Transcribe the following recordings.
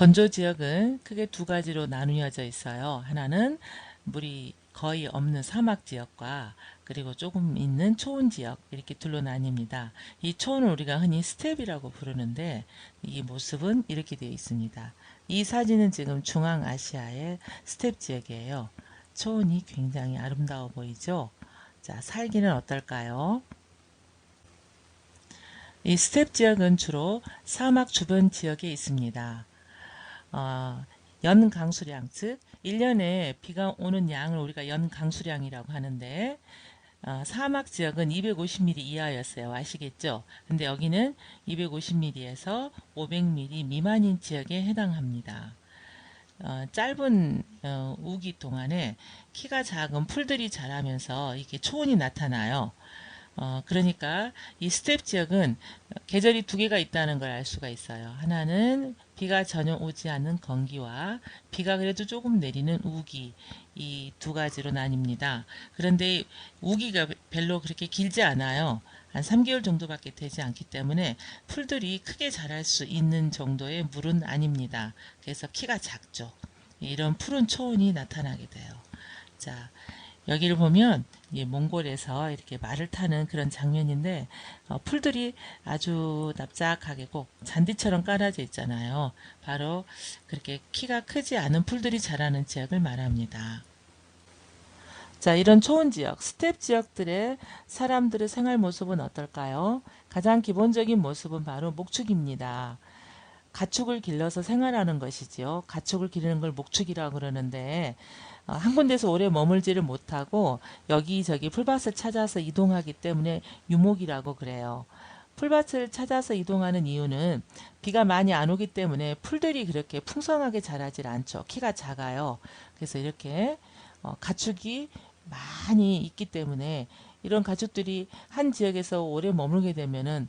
건조 지역은 크게 두 가지로 나누어져 있어요. 하나는 물이 거의 없는 사막 지역과 그리고 조금 있는 초원 지역 이렇게 둘로 나뉩니다. 이 초원을 우리가 흔히 스텝이라고 부르는데 이 모습은 이렇게 되어 있습니다. 이 사진은 지금 중앙아시아의 스텝 지역이에요. 초원이 굉장히 아름다워 보이죠? 자, 살기는 어떨까요? 이 스텝 지역은 주로 사막 주변 지역에 있습니다. 어, 연 강수량, 즉 1년에 비가 오는 양을 우리가 연 강수량이라고 하는데 어, 사막 지역은 250mm 이하였어요. 아시겠죠? 근데 여기는 250mm에서 500mm 미만인 지역에 해당합니다. 어, 짧은 어, 우기 동안에 키가 작은 풀들이 자라면서 이게 초원이 나타나요. 어, 그러니까 이 스텝 지역은 계절이 두 개가 있다는 걸 알 수가 있어요. 하나는 비가 전혀 오지 않는 건기와 비가 그래도 조금 내리는 우기 이 두 가지로 나뉩니다. 그런데 우기가 별로 그렇게 길지 않아요. 한 3개월 정도밖에 되지 않기 때문에 풀들이 크게 자랄 수 있는 정도의 물은 아닙니다. 그래서 키가 작죠. 이런 푸른 초원이 나타나게 돼요. 자, 여기를 보면 이 몽골에서 이렇게 말을 타는 그런 장면인데 어, 풀들이 아주 납작하게 꼭 잔디처럼 깔아져 있잖아요. 바로 그렇게 키가 크지 않은 풀들이 자라는 지역을 말합니다. 자, 이런 초원 지역, 스텝 지역들의 사람들의 생활 모습은 어떨까요? 가장 기본적인 모습은 바로 목축입니다. 가축을 길러서 생활하는 것이지요. 가축을 기르는 걸 목축이라고 그러는데 어, 한 군데서 오래 머물지를 못하고 여기저기 풀밭을 찾아서 이동하기 때문에 유목이라고 그래요. 풀밭을 찾아서 이동하는 이유는 비가 많이 안 오기 때문에 풀들이 그렇게 풍성하게 자라질 않죠. 키가 작아요. 그래서 이렇게 어, 가축이 많이 있기 때문에 이런 가축들이 한 지역에서 오래 머물게 되면은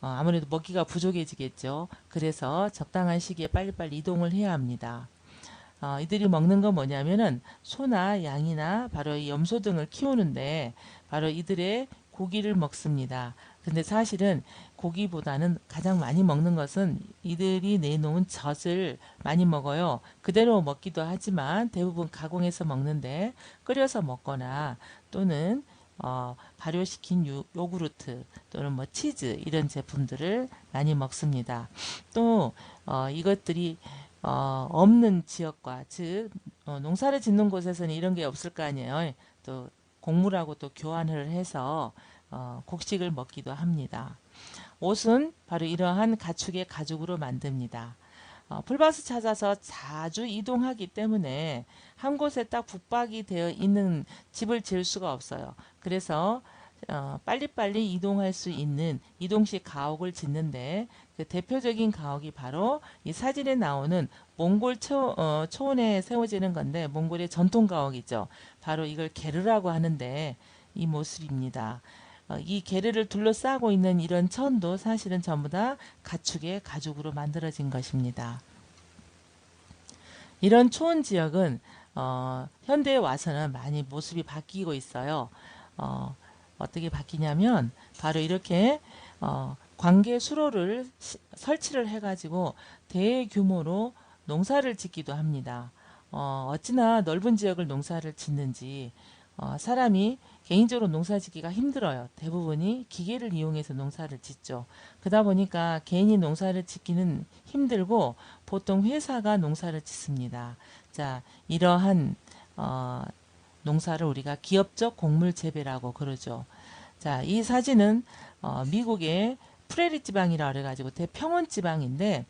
어, 아무래도 먹기가 부족해지겠죠. 그래서 적당한 시기에 빨리빨리 이동을 해야 합니다. 어, 이들이 먹는 건 뭐냐면은 소나 양이나 바로 이 염소 등을 키우는데 바로 이들의 고기를 먹습니다. 근데 사실은 고기보다는 가장 많이 먹는 것은 이들이 내놓은 젖을 많이 먹어요. 그대로 먹기도 하지만 대부분 가공해서 먹는데 끓여서 먹거나 또는 어, 발효시킨 유, 요구르트 또는 뭐 치즈 이런 제품들을 많이 먹습니다. 또 어, 이것들이 어, 없는 지역과 즉 어, 농사를 짓는 곳에서는 이런 게 없을 거 아니에요. 또 곡물하고 또 교환을 해서 어, 곡식을 먹기도 합니다. 옷은 바로 이러한 가축의 가죽으로 만듭니다. 어, 풀밭을 찾아서 자주 이동하기 때문에 한 곳에 딱 북박이 되어 있는 집을 지을 수가 없어요. 그래서 어, 빨리빨리 이동할 수 있는 이동식 가옥을 짓는데 그 대표적인 가옥이 바로 이 사진에 나오는 몽골 초, 어, 초원에 세워지는 건데 몽골의 전통 가옥이죠. 바로 이걸 게르라고 하는데 이 모습입니다. 어, 이 게르를 둘러싸고 있는 이런 천도 사실은 전부 다 가축의 가죽으로 만들어진 것입니다. 이런 초원 지역은 어, 현대에 와서는 많이 모습이 바뀌고 있어요. 어, 어떻게 바뀌냐면 바로 이렇게 어, 관계 수로를 시, 설치를 해가지고 대규모로 농사를 짓기도 합니다. 어, 어찌나 넓은 지역을 농사를 짓는지 어, 사람이 개인적으로 농사 짓기가 힘들어요. 대부분이 기계를 이용해서 농사를 짓죠. 그러다 보니까 개인이 농사를 짓기는 힘들고 보통 회사가 농사를 짓습니다. 자, 이러한 어, 농사를 우리가 기업적 곡물 재배라고 그러죠. 자, 이 사진은 어, 미국의 프레리 지방이라 그래가지고 대평원 지방인데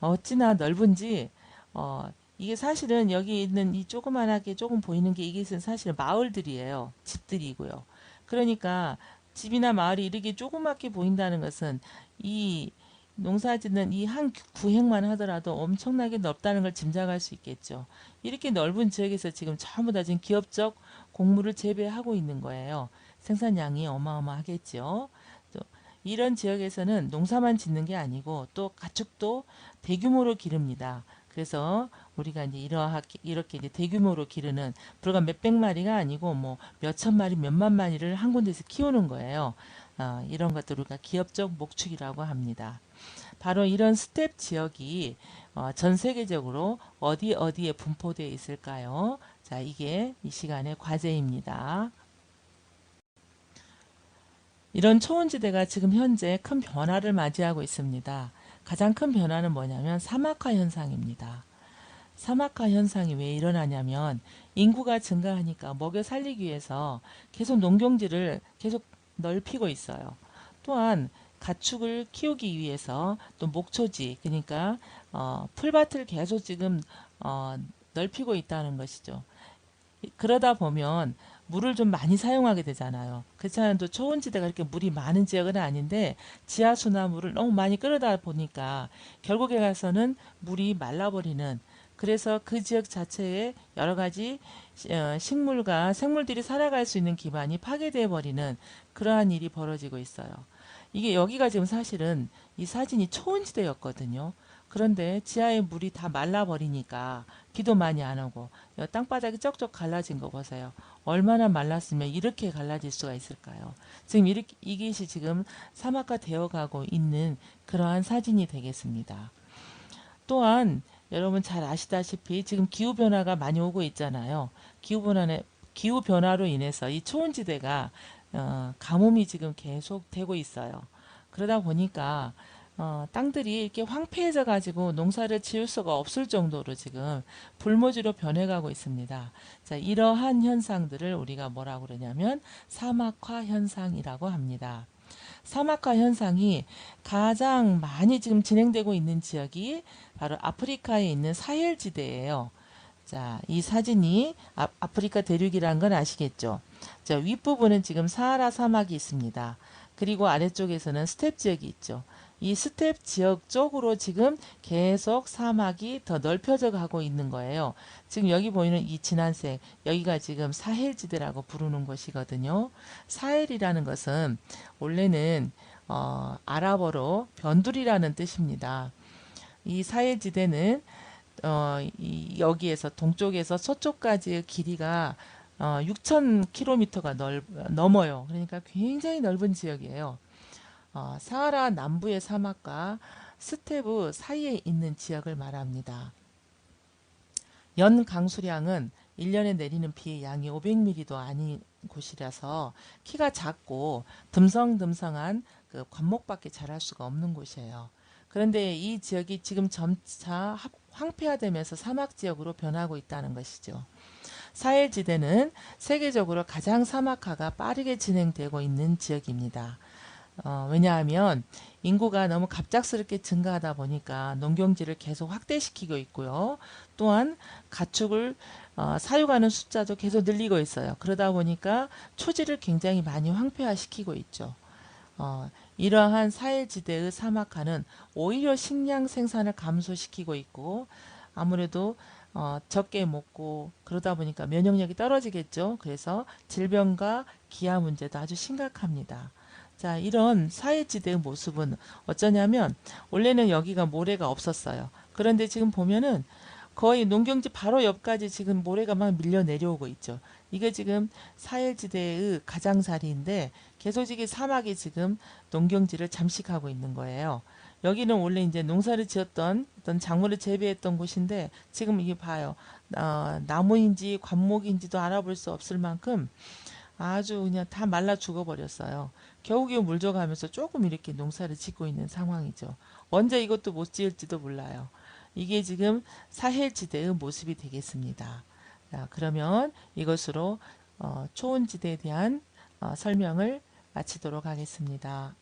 어찌나 넓은지 어, 이게 사실은 여기 있는 이 조그만하게 조금 보이는 게 이게 사실 마을들이에요. 집들이고요. 그러니까 집이나 마을이 이렇게 조그맣게 보인다는 것은 이 농사 짓는 이 한 구획만 하더라도 엄청나게 넓다는 걸 짐작할 수 있겠죠. 이렇게 넓은 지역에서 지금 전부 다 지금 기업적 곡물을 재배하고 있는 거예요. 생산량이 어마어마하겠죠. 또 이런 지역에서는 농사만 짓는 게 아니고 또 가축도 대규모로 기릅니다. 그래서 우리가 이제 이러하게 이렇게 이제 대규모로 기르는 불과 몇백 마리가 아니고 뭐 몇천 마리, 몇만 마리를 한 군데서 키우는 거예요. 어, 이런 것들 우리가 기업적 목축이라고 합니다. 바로 이런 스텝 지역이 어, 전 세계적으로 어디 어디에 분포되어 있을까요? 자, 이게 이 시간의 과제입니다. 이런 초원지대가 지금 현재 큰 변화를 맞이하고 있습니다. 가장 큰 변화는 뭐냐면 사막화 현상입니다. 사막화 현상이 왜 일어나냐면 인구가 증가하니까 먹여 살리기 위해서 계속 농경지를 계속 넓히고 있어요. 또한 가축을 키우기 위해서 또 목초지 그러니까 어, 풀밭을 계속 지금 어, 넓히고 있다는 것이죠. 그러다 보면 물을 좀 많이 사용하게 되잖아요. 그렇지 않아도 초원지대가 이렇게 물이 많은 지역은 아닌데 지하수나 물을 너무 많이 끌어다 보니까 결국에 가서는 물이 말라버리는 그래서 그 지역 자체에 여러 가지 어, 식물과 생물들이 살아갈 수 있는 기반이 파괴되어 버리는 그러한 일이 벌어지고 있어요. 이게 여기가 지금 사실은 이 사진이 초원지대였거든요. 그런데 지하의 물이 다 말라버리니까 비도 많이 안 오고 땅바닥이 쩍쩍 갈라진 거 보세요. 얼마나 말랐으면 이렇게 갈라질 수가 있을까요? 지금 이렇게, 이것이 지금 사막화 되어가고 있는 그러한 사진이 되겠습니다. 또한 여러분 잘 아시다시피 지금 기후변화가 많이 오고 있잖아요. 기후변화에 기후변화로 인해서 이 초원지대가 어, 가뭄이 지금 계속 되고 있어요. 그러다 보니까 어, 땅들이 이렇게 황폐해져 가지고 농사를 지을 수가 없을 정도로 지금 불모지로 변해가고 있습니다. 자, 이러한 현상들을 우리가 뭐라고 그러냐면 사막화 현상이라고 합니다. 사막화 현상이 가장 많이 지금 진행되고 있는 지역이 바로 아프리카에 있는 사헬 지대예요. 자, 이 사진이 아, 프리카 대륙이라는 건 아시겠죠? 자, 윗부분은 지금 사하라 사막이 있습니다. 그리고 아래쪽에서는 스텝 지역이 있죠. 이 스텝 지역 쪽으로 지금 계속 사막이 더 넓혀져 가고 있는 거예요. 지금 여기 보이는 이 진한색 여기가 지금 사헬지대라고 부르는 곳이거든요. 사헬이라는 것은 원래는 어, 아랍어로 변두리라는 뜻입니다. 이 사헬지대는 어, 이 여기에서 동쪽에서 서쪽까지의 길이가 어, 6,000km가 넓, 넘어요. 그러니까 굉장히 넓은 지역이에요. 어, 사하라 남부의 사막과 스테브 사이에 있는 지역을 말합니다. 연 강수량은 1년에 내리는 비의 양이 500mm도 아닌 곳이라서 키가 작고 듬성듬성한 그 관목밖에 자랄 수가 없는 곳이에요. 그런데 이 지역이 지금 점차 황폐화되면서 사막 지역으로 변하고 있다는 것이죠. 사헬 지대는 세계적으로 가장 사막화가 빠르게 진행되고 있는 지역입니다. 어, 왜냐하면 인구가 너무 갑작스럽게 증가하다 보니까 농경지를 계속 확대시키고 있고요. 또한 가축을 어, 사육하는 숫자도 계속 늘리고 있어요. 그러다 보니까 초지를 굉장히 많이 황폐화시키고 있죠. 어, 이러한 사회지대의 사막화는 오히려 식량 생산을 감소시키고 있고 아무래도 어, 적게 먹고 그러다 보니까 면역력이 떨어지겠죠. 그래서 질병과 기아 문제도 아주 심각합니다. 자, 이런 사회지대의 모습은 어쩌냐면 원래는 여기가 모래가 없었어요. 그런데 지금 보면은 거의 농경지 바로 옆까지 지금 모래가 막 밀려 내려오고 있죠. 이게 지금 사회지대의 가장자리인데 계속적인 사막이 지금 농경지를 잠식하고 있는 거예요. 여기는 원래 이제 농사를 지었던 어떤 작물을 재배했던 곳인데 지금 이게 봐요. 어, 나무인지 관목인지도 알아볼 수 없을 만큼 아주 그냥 다 말라 죽어버렸어요. 겨우겨우 물 줘가면서 조금 이렇게 농사를 짓고 있는 상황이죠. 언제 이것도 못 지을지도 몰라요. 이게 지금 사헬지대의 모습이 되겠습니다. 자, 그러면 이것으로 어, 초원지대에 대한 어, 설명을 마치도록 하겠습니다.